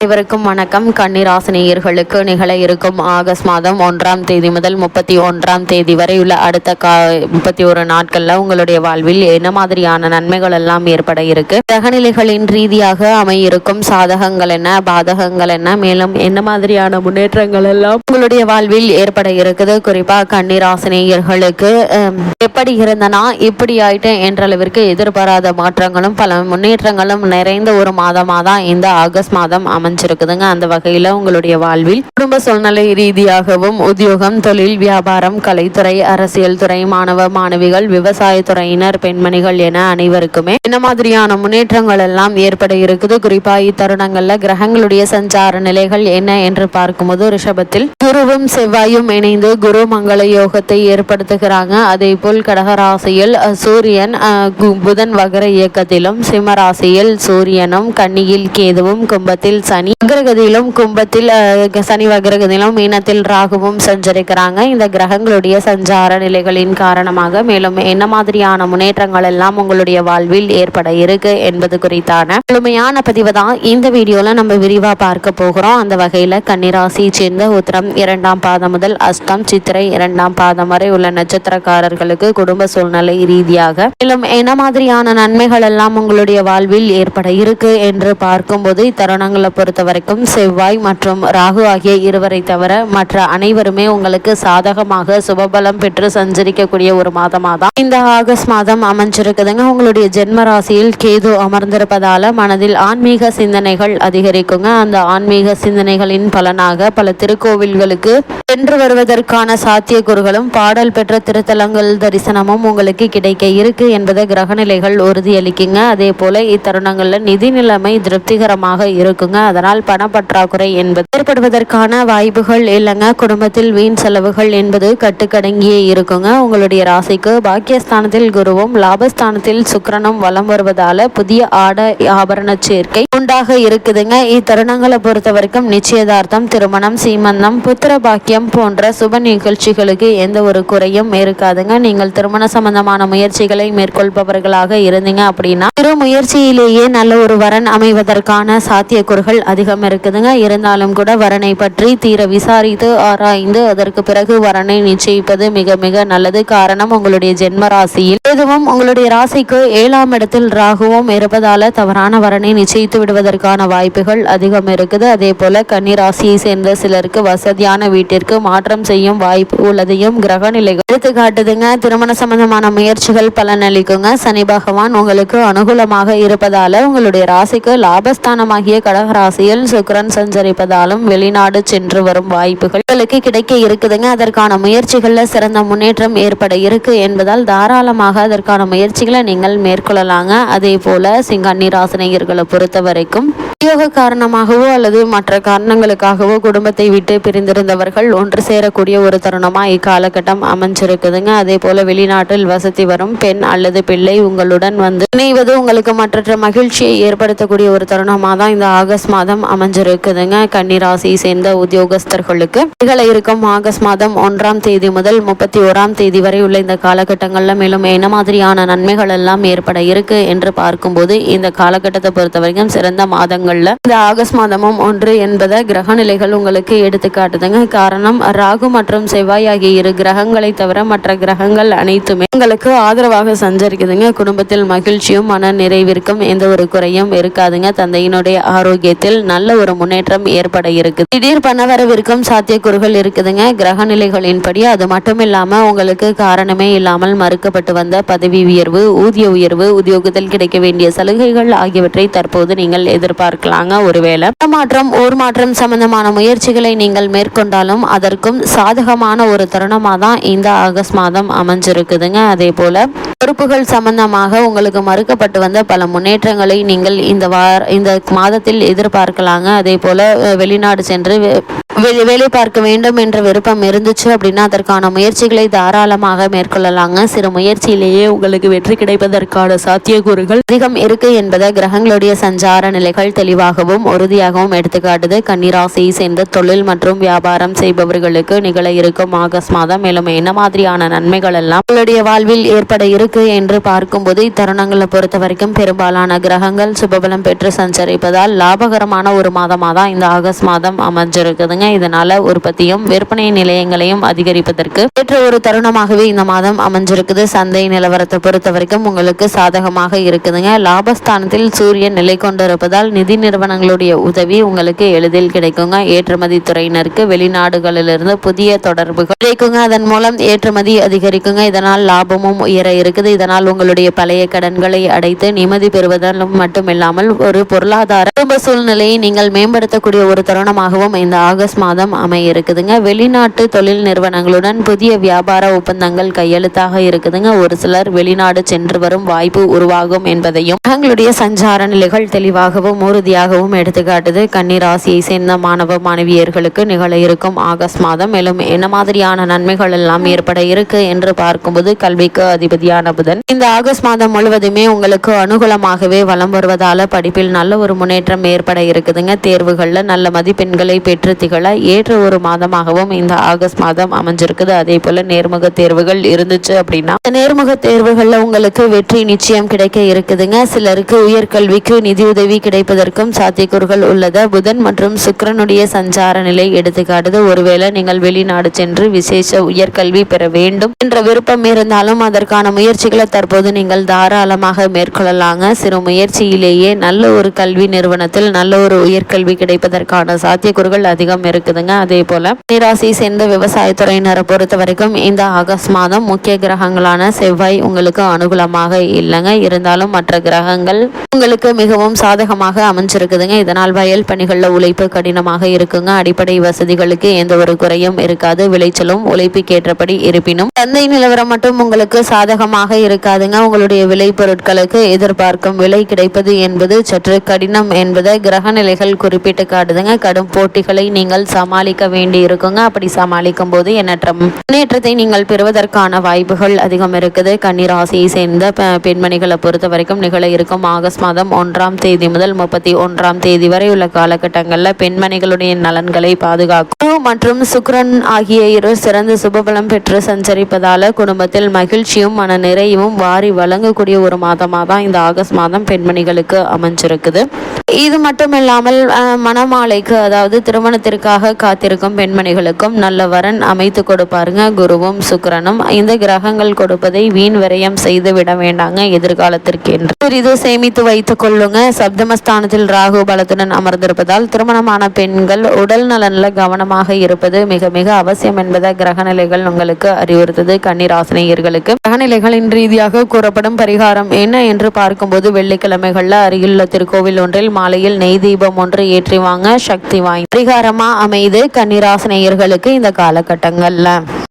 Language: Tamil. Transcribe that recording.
அனைவருக்கும் வணக்கம். கன்னிராசினியர்களுக்கு நிகழ இருக்கும் ஆகஸ்ட் மாதம் ஒன்றாம் தேதி முதல் முப்பத்தி ஒன்றாம் தேதி வரை உள்ள அடுத்த கா முப்பத்தி ஒரு நாட்களில் உங்களுடைய வாழ்வில் என்ன மாதிரியான நன்மைகள் எல்லாம் ஏற்பட இருக்கு? கிரகநிலைகளின் ரீதியாக அமையிருக்கும் சாதகங்கள் என்ன பாதகங்கள் என்ன மேலும் என்ன மாதிரியான முன்னேற்றங்கள் எல்லாம் உங்களுடைய வாழ்வில் ஏற்பட இருக்குது? குறிப்பாக கன்னிராசினியர்களுக்கு எப்படி இருந்தனா இப்படி ஆயிட்டேன் என்ற அளவிற்கு எதிர்பாராத மாற்றங்களும் பல முன்னேற்றங்களும் நிறைந்த ஒரு மாதமாக தான் இந்த ஆகஸ்ட் மாதம் அமை அமைஞ்சிருக்குதுங்க. அந்த வகையில் உங்களுடைய வாழ்வில் குடும்ப சூழ்நிலை ரீதியாகவும் உத்தியோகம் தொழில் வியாபாரம் கலைத்துறை அரசியல் துறை மாணவ மாணவிகள் விவசாயத்துறையினர் பெண்மணிகள் என அனைவருக்குமே என்ன மாதிரியான முன்னேற்றங்கள் எல்லாம் ஏற்பட இருக்குது? குறிப்பா இத்தருணங்கள்ல கிரகங்களுடைய சஞ்சார நிலைகள் என்ன என்று பார்க்கும்போது ரிஷபத்தில் குருவும் செவ்வாயும் இணைந்து குரு மங்கள யோகத்தை ஏற்படுத்துகிறாங்க. அதே போல் கடகராசியில் சூரியன் புதன் வகர இயக்கத்திலும் சிம்மராசியில் சூரியனும் கன்னியில் கேதுவும் கும்பத்தில் சனி வக்ரகதியிலும் கும்பத்தில் சனி வக்ரகதியிலும் மீனத்தில் ராகுவும் சஞ்சரிக்கிறாங்க. இந்த கிரகங்களுடைய சஞ்சார நிலைகளின் காரணமாக மேலும் என்ன மாதிரியான முன்னேற்றங்கள் எல்லாம் உங்களுடைய வாழ்வில் ஏற்பட இருக்கு என்பது குறித்தான முழுமையான பதிவு தான் இந்த வீடியோல நம்ம விரிவா பார்க்க போகிறோம். அந்த வகையில கன்னிராசி சேர்ந்த உத்திரம் இரண்டாம் பாதம் முதல் அஸ்தம் சித்திரை இரண்டாம் பாதம் வரை உள்ள நட்சத்திரக்காரர்களுக்கு குடும்ப சூழ்நிலை ரீதியாக மேலும் என்ன மாதிரியான நன்மைகள் எல்லாம் உங்களுடைய வாழ்வில் ஏற்பட இருக்கு என்று பார்க்கும்போது இத்தருணங்களை பொறுத்த வரைக்கும் செவ்வாய் மற்றும் ராகு ஆகிய இருவரை தவிர மற்ற அனைவருமே உங்களுக்கு சாதகமாக சுபபலம் பெற்று சஞ்சரிக்கக்கூடிய ஒரு மாதமாக தான் இந்த ஆகஸ்ட் மாதம் அமைஞ்சிருக்குதுங்க. உங்களுடைய ஜென்ம ராசியில் கேது அமர்ந்திருப்பதால மனதில் ஆன்மீக சிந்தனைகள் அதிகரிக்குங்க. அந்த ஆன்மீக சிந்தனைகளின் பலனாக பல திருக்கோவில்களுக்கு சென்று வருவதற்கான சாத்தியக்கூறுகளும் பாடல் பெற்ற திருத்தலங்கள் தரிசனமும் உங்களுக்கு கிடைக்க இருக்கு என்பதை கிரகநிலைகள் உறுதியளிக்குங்க. அதே போல இத்தருணங்களில் நிதி நிலைமை திருப்திகரமாக இருக்குங்க. அதனால் பணப்பற்றாக்குறை என்பது ஏற்படுவதற்கான வாய்ப்புகள் இல்லைங்க. குடும்பத்தில் வீண் செலவுகள் என்பது கட்டுக்கடங்கியே இருக்குங்க. உங்களுடைய ராசிக்கு பாக்கியஸ்தானத்தில் குருவும் லாபஸ்தானத்தில் சுக்கிரனும் வலம் வருவதால புதிய ஆடை ஆபரண சேர்க்கை உண்டாக இருக்குதுங்க. இத்தருணங்களை பொறுத்த வரைக்கும் நிச்சயதார்த்தம் திருமணம் சீமந்தம் புத்திர பாக்கியம் போன்ற சுப நிகழ்ச்சிகளுக்கு எந்த ஒரு குறையும் இருக்காதுங்க. நீங்கள் திருமண சம்பந்தமான முயற்சிகளை மேற்கொள்பவர்களாக இருந்தீங்க அப்படின்னா திரு முயற்சியிலேயே நல்ல ஒரு வரன் அமைவதற்கான சாத்தியக்கூறுகள் அதிகம் இருக்குதுங்க. இருந்தாலும் கூட வரனை பற்றி தீர விசாரித்து ஆராய்ந்து அதற்கு பிறகு வரனை நிச்சயிப்பது மிக மிக நல்லது. காரணம் உங்களுடைய ஜென்ம ராசியில் எதுவும் உங்களுடைய ராசிக்கு ஏழாம் இடத்தில் ராகுவும் இருப்பதால தவறான வரனை நிச்சயித்து விடுவதற்கான வாய்ப்புகள் அதிகம் இருக்குது. அதே போல கன்னி ராசியை சேர்ந்த சிலருக்கு வசதியான வீட்டிற்கு மாற்றம் செய்யும் வாய்ப்பு உள்ளதையும் கிரக நிலைகள் எடுத்து காட்டுதுங்க. திருமண சம்பந்தமான முயற்சிகள் பலனளிக்குங்க. சனி பகவான் உங்களுக்கு அனுகூலமாக இருப்பதால உங்களுடைய ராசிக்கு லாபஸ்தானமாகிய கடகராசி ராசியில் சுக்கரன் சஞ்சரிப்பதாலும் வெளிநாடு சென்று வரும் வாய்ப்புகள் உங்களுக்கு கிடைக்க இருக்குதுங்க. அதற்கான முயற்சிகளில் சிறந்த முன்னேற்றம் ஏற்பட இருக்கு என்பதால் தாராளமாக அதற்கான முயற்சிகளை நீங்கள் மேற்கொள்ளலாங்க. அதே போல சிங்கன்னி ராசினியர்களை பொறுத்த வரைக்கும் உத்தியோக காரணமாகவோ அல்லது மற்ற காரணங்களுக்காகவோ குடும்பத்தை விட்டு பிரிந்திருந்தவர்கள் ஒன்று சேரக்கூடிய ஒரு தருணமா இக்காலகட்டம் அமைஞ்சிருக்குதுங்க. அதே போல வெளிநாட்டில் வசதி வரும் பெண் அல்லது பிள்ளை உங்களுடன் வந்து இணைவது உங்களுக்கு மற்ற மகிழ்ச்சியை ஏற்படுத்தக்கூடிய ஒரு தருணமாக தான் இந்த ஆகஸ்ட் மாதம் அமைஞ்சிருக்குதுங்க. கன்னிராசியை சேர்ந்த உத்தியோகஸ்தர்களுக்கு நிகழ இருக்கும் ஆகஸ்ட் மாதம் ஒன்றாம் தேதி முதல் முப்பத்தி ஓராம் தேதி வரை உள்ள இந்த காலகட்டங்களில் மேலும் என்ன மாதிரியான நன்மைகள் எல்லாம் ஏற்பட இருக்கு என்று பார்க்கும்போது இந்த காலகட்டத்தை பொறுத்த வரைக்கும் சிறந்த மாதங்கள்ல இந்த ஆகஸ்ட் மாதமும் ஒன்று என்பதை கிரக நிலைகள் உங்களுக்கு எடுத்துக்காட்டுதுங்க காரணம் ராகு மற்றும் செவ்வாய் ஆகிய இரு கிரகங்களை தவிர மற்ற கிரகங்கள் அனைத்துமே உங்களுக்கு ஆதரவாக சஞ்சரிக்குதுங்க. குடும்பத்தில் மகிழ்ச்சியும் மன நிறைவிற்கும் எந்த ஒரு குறையும் இருக்காதுங்க. தந்தையினுடைய ஆரோக்கியத்தில் நல்ல ஒரு முன்னேற்றம் ஏற்பட இருக்குது. திடீர் பணவரவிற்கும் சாத்தியக்கூறுகள் இருக்குதுங்க. கிரக நிலைகளின்படி அது மட்டும் இல்லாமல் உங்களுக்கு காரணமே இல்லாமல் மறுக்கப்பட்டு வந்த பதவி உயர்வு ஊதிய உயர்வு உத்தியோகத்தில் கிடைக்க வேண்டிய சலுகைகள் ஆகியவற்றை தற்போது நீங்கள் எதிர்பார்க்கலாங்க ஒருவேளை. மாற்றம் ஊர் மாற்றம் சம்பந்தமான முயற்சிகளை நீங்கள் மேற்கொண்டாலும் அதற்கும் சாதகமான ஒரு தருணமாக தான் இந்த ஆகஸ்ட் மாதம் அமைஞ்சிருக்குதுங்க. அதே போல பொறுப்புகள் சம்பந்தமாக உங்களுக்கு மறுக்கப்பட்டு வந்த பல முன்னேற்றங்களை நீங்கள் இந்த வார இந்த மாதத்தில் எதிர்பார்க்கலாங்க. அதே போல வெளிநாடு சென்று வேலை பார்க்க வேண்டும் என்ற விருப்பம் இருந்துச்சு அப்படின்னா அதற்கான முயற்சிகளை தாராளமாக மேற்கொள்ளலாங்க. சிறு முயற்சியிலேயே உங்களுக்கு வெற்றி கிடைப்பதற்கான சாத்தியக்கூறுகள் அதிகம் இருக்கு என்பதை கிரகங்களுடைய சஞ்சார நிலைகள் தெளிவாகவும் உறுதியாகவும் எடுத்துக்காட்டுது. கன்னிராசியை சேர்ந்த தொழில் மற்றும் வியாபாரம் செய்பவர்களுக்கு நிகழ இருக்கும் ஆகஸ்ட் மாதம் மேலும் என்ன மாதிரியான நன்மைகள் எல்லாம் உங்களுடைய வாழ்வில் ஏற்பட இருக்கும் இருக்கு என்று பார்க்கும்போது இத்தருணங்களை பொறுத்த வரைக்கும் பெரும்பாலான கிரகங்கள் சுபபலம் பெற்று சஞ்சரிப்பதால் லாபகரமான ஒரு மாதமாக தான் இந்த ஆகஸ்ட் மாதம் அமைஞ்சிருக்குதுங்க. இதனால உற்பத்தியும் விற்பனை நிலையங்களையும் அதிகரிப்பதற்கு ஏற்ற ஒரு தருணமாகவே இந்த மாதம் அமைஞ்சிருக்குது. சந்தை நிலவரத்தை பொறுத்த வரைக்கும் உங்களுக்கு சாதகமாக இருக்குதுங்க. லாபஸ்தானத்தில் சூரியன் நிலை கொண்டிருப்பதால் நிதி நிறுவனங்களுடைய உதவி உங்களுக்கு எளிதில் கிடைக்குங்க. ஏற்றுமதி துறையினருக்கு வெளிநாடுகளிலிருந்து புதிய தொடர்புகள் கிடைக்குங்க. அதன் மூலம் ஏற்றுமதி அதிகரிக்குங்க. இதனால் லாபமும் உயர இருக்கு இருக்குது. இதனால் உங்களுடைய பழைய கடன்களை அடைத்து நிம்மதி பெறுவதால் மட்டுமில்லாமல் ஒரு பொருளாதார குடும்ப சூழ்நிலையை நீங்கள் மேம்படுத்தக்கூடிய ஒரு தருணமாகவும் இந்த ஆகஸ்ட் மாதம் அமைய இருக்குதுங்க வெளிநாட்டு தொழில் நிறுவனங்களுடன் புதிய வியாபார ஒப்பந்தங்கள் கையெழுத்தாக இருக்குதுங்க. ஒரு சிலர் வெளிநாடு சென்று வரும் வாய்ப்பு உருவாகும் என்பதையும் தங்களுடைய சஞ்சார நிலைகள் தெளிவாகவும் உறுதியாகவும் எடுத்துக்காட்டுது. கன்னிராசியை சேர்ந்த மாணவ மாணவியர்களுக்கு நிகழ இருக்கும் ஆகஸ்ட் மாதம். மேலும் என்ன மாதிரியான நன்மைகள் எல்லாம் ஏற்பட இருக்கு என்று பார்க்கும்போது கல்விக்கு அதிபதியான புதன் இந்த ஆகஸ்ட் மாதம் முழுவதுமே உங்களுக்கு அனுகூலமாகவே வலம் வருவதால படிப்பில் நல்ல ஒரு முன்னேற்றம் ஏற்பட இருக்குதுங்க. தேர்வுகளில் நல்ல மதிப்பெண்களை பெற்று திகழ ஏற்ற ஒரு மாதமாகவும் இந்த ஆகஸ்ட் மாதம் அமைஞ்சிருக்குது. அதே போல நேர்முக தேர்வுகள் இருந்துச்சு அப்படின்னா நேர்முக தேர்வுகளில் உங்களுக்கு வெற்றி நிச்சயம் கிடைக்க இருக்குதுங்க. சிலருக்கு உயர்கல்விக்கு நிதியுதவி கிடைப்பதற்கும் சாத்தியக்கூறுகள் உள்ளது. புதன் மற்றும் சுக்கரனுடைய சஞ்சார நிலை எடுத்துக்காட்டுது. ஒருவேளை நீங்கள் வெளிநாடு சென்று விசேஷ உயர்கல்வி பெற வேண்டும் என்ற விருப்பம் இருந்தாலும் அதற்கான முயற்சி முயற்சிகளை தற்போது நீங்கள் தாராளமாக மேற்கொள்ளலாங்க. சிறு முயற்சியிலேயே நல்ல ஒரு கல்வி நிறுவனத்தில் நல்ல ஒரு உயர்கல்வி கிடைப்பதற்கான சாத்தியக்கூறுகள் அதிகம் இருக்குதுங்க. அதே போல நிராசி சேர்ந்த விவசாயத்துறையினரை பொறுத்த வரைக்கும் இந்த ஆகஸ்ட் மாதம் முக்கிய கிரகங்களான செவ்வாய் உங்களுக்கு அனுகூலமாக இல்லைங்க. இருந்தாலும் மற்ற கிரகங்கள் உங்களுக்கு மிகவும் சாதகமாக அமைஞ்சிருக்குதுங்க. இதனால் வயல் பணிகளில் உழைப்பு கடினமாக இருக்குங்க. அடிப்படை வசதிகளுக்கு எந்த ஒரு குறையும் இருக்காது. விளைச்சலும் உழைப்புக்கேற்றபடி இருப்பினும் சந்தை நிலவரம் மட்டும் உங்களுக்கு சாதகமாக இருக்காதுங்க. உங்களுடைய விலை பொருட்களுக்கு எதிர்பார்க்கும் விலை கிடைப்பது என்பது சற்று கடினம் என்பதை கிரக நிலைகள் குறிப்பிட்டு காட்டுதுங்க. கடும் போட்டிகளை நீங்கள் சமாளிக்க வேண்டி இருக்குங்க அப்படி சமாளிக்கும் போது எண்ணற்ற முன்னேற்றத்தை நீங்கள் பெறுவதற்கான வாய்ப்புகள் அதிகம் இருக்குது. கன்னிராசியை சேர்ந்த பெண்மணிகளை பொறுத்த வரைக்கும் நிகழ இருக்கும் ஆகஸ்ட் மாதம் ஒன்றாம் தேதி முதல் முப்பத்தி ஒன்றாம் தேதி வரை உள்ள காலகட்டங்களில் பெண்மணிகளுடைய நலன்களை பாதுகாக்கும். மற்றும் சுக்ரன் ஆகிய இரு சிறந்த சுபபலம் பெற்று சஞ்சரிப்பதால குடும்பத்தில் மகிழ்ச்சியும் மன நிறைவும் வாரி வழங்கக்கூடிய ஒரு மாதமாக தான் இந்த ஆகஸ்ட் மாதம் பெண்மணிகளுக்கு அமைஞ்சிருக்குது. இது மட்டும் இல்லாமல் மணமாலைக்கு அதாவது திருமணத்திற்காக காத்திருக்கும் பெண்மணிகளுக்கும் நல்ல வரன் அமைத்து கொடுப்பாருங்க. குருவும் சுக்கிரனும் இந்த கிரகங்கள் கொடுப்பதை வீண் விரயம் செய்து விட வேண்டாங்க எதிர்காலத்திற்கு என்று. சிறிது சேமித்து வைத்துக் கொள்ளுங்க. சப்தமஸ்தானத்தில் ராகு பலத்துடன் அமர்ந்திருப்பதால் திருமணமான பெண்கள் உடல் நலனில் கவனமாக இருப்பது மிக மிக அவசியம் என்பதை கிரகநிலைகள் உங்களுக்கு அறிவுறுத்தது. கன்னிராசினியர்களுக்கு கிரகநிலைகளின் ரீதியாக கூறப்படும் பரிகாரம் என்ன என்று பார்க்கும்போது வெள்ளிக்கிழமைகளில் அருகிலுள்ள திருக்கோவில் ஒன்றில் மாலையில் நெய் தீபம் ஒன்று ஏற்றி வாங்க சக்தி வாய் பரிகாரமா அமைது கன்னிராசினியர்களுக்கு இந்த காலகட்டங்கள்ல.